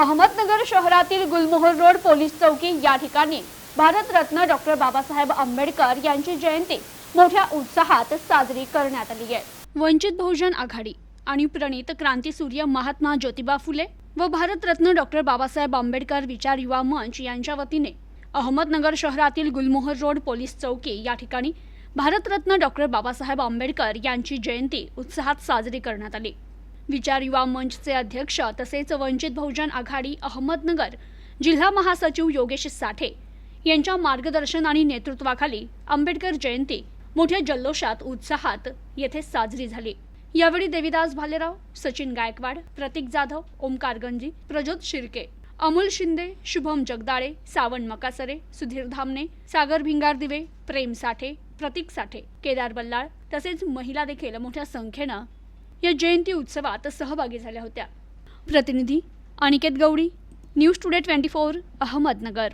अहमदनगर शहरातील गुलमोहर road police चौकी या ठिकाणी भारतरत्न डॉक्टर बाबासाहेब आंबेडकर यांची जयंती मोठ्या उत्साहात साजरी करण्यात आली आहे. वंचित बहुजन आघाडी आणि प्रणित क्रांतीसूर्य महात्मा ज्योतिबा फुले व भारतरत्न डॉक्टर बाबासाहेब आंबेडकर विचार युवा मंच यांच्या वतीने अहमदनगर शहरातील गुलमोहर रोड पोलीस चौकी या ठिकाणी भारतरत्न डॉक्टर बाबासाहेब आंबेडकर यांची जयंती उत्साहात साजरी करण्यात आली. विचार युवा मंचचे अध्यक्ष तसेच वंचित बहुजन आघाडी अहमदनगर जिल्हा महासचिव योगेश साठे यांच्या मार्गदर्शन आणि नेतृत्वाखाली आंबेडकर जयंती मोठ्या जल्लोषात उत्साहात येथे साजरी झाली. यावेळी देविदास भालेराव सचिन गायकवाड प्रतीक जाधव ओमकार गंजी प्रज्योत शिर्के अमोल शिंदे शुभम जगदाळे सावण मकासरे सुधीर धामणे सागर भिंगार दिवे प्रेम साठे प्रतीक साठे केदार बल्लाळ तसेच महिला देखील मोठ्या संख्येनं या जयंती उत्सवात सहभागी झाल्या होत्या. प्रतिनिधी Aniket Gaudi news today twenty four Ahmednagar.